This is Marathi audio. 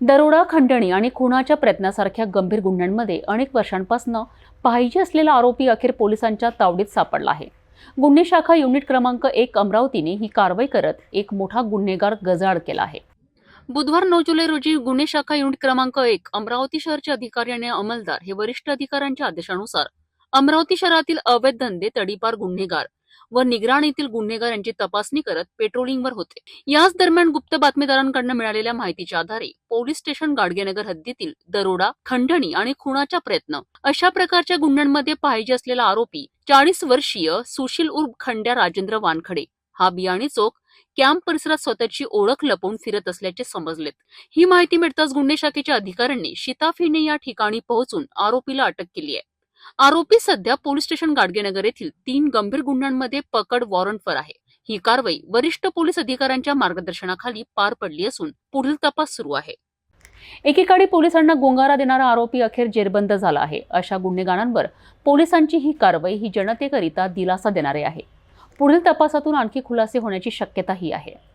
दरोडा खंडणी आणि खुनाच्या प्रयत्नासारख्या गंभीर गुन्ह्यांमध्ये अनेक वर्षांपासून पाहिजे असलेला आरोपी अखेर पोलिसांच्या तावडीत सापडला आहे. गुन्हे शाखा युनिट क्रमांक एक अमरावतीने ही कारवाई करत एक मोठा गुन्हेगार गजाआड केला आहे. बुधवार नऊ जुलै रोजी गुन्हे शाखा युनिट क्रमांक एक अमरावती शहरचे अधिकारी आणि अंमलदार हे वरिष्ठ अधिकाऱ्यांच्या आदेशानुसार अमरावती शहरातील अवैध धंदे तडीपार गुन्हेगार व निगराणीतील गुन्हेगार यांची तपासणी करत पेट्रोलिंगवर होते. याच दरम्यान गुप्त बातमीदारांकडून मिळालेल्या माहितीच्या आधारे पोलीस स्टेशन गाडगेनगर हद्दीतील दरोडा खंडणी आणि खुनाचा प्रयत्न अशा प्रकारच्या गुन्ह्यांमध्ये पाहिजे असलेला आरोपी चाळीस वर्षीय सुशील उर्फ खंड्या राजेंद्र वानखडे हा बियाणी चौक कॅम्प परिसरात स्वतःची ओळख लपवून फिरत असल्याचे समजलेत. ही माहिती मिळताच गुन्हे शाखेच्या अधिकाऱ्यांनी शिताफीने या ठिकाणी पोहोचून आरोपीला अटक केली आहे. आरोपी सध्या पोलीस स्टेशन गाडगेनगर येथील तीन गंभीर गुन्ह्यांमध्ये पकड वॉरंटवर आहे. ही कारवाई वरिष्ठ पोलीस अधिकाऱ्यांच्या मार्गदर्शनाखाली पार पडली असून पुढील तपास सुरू आहे. एकीकडे पोलिसांना गोंगारा देणारा आरोपी अखेर जेरबंद झाला आहे. अशा गुन्हेगारांवर पोलिसांची ही कारवाई ही जनतेकरिता दिलासा देणारी आहे. पुढील तपासातून आणखी खुलासे होण्याची शक्यताही आहे.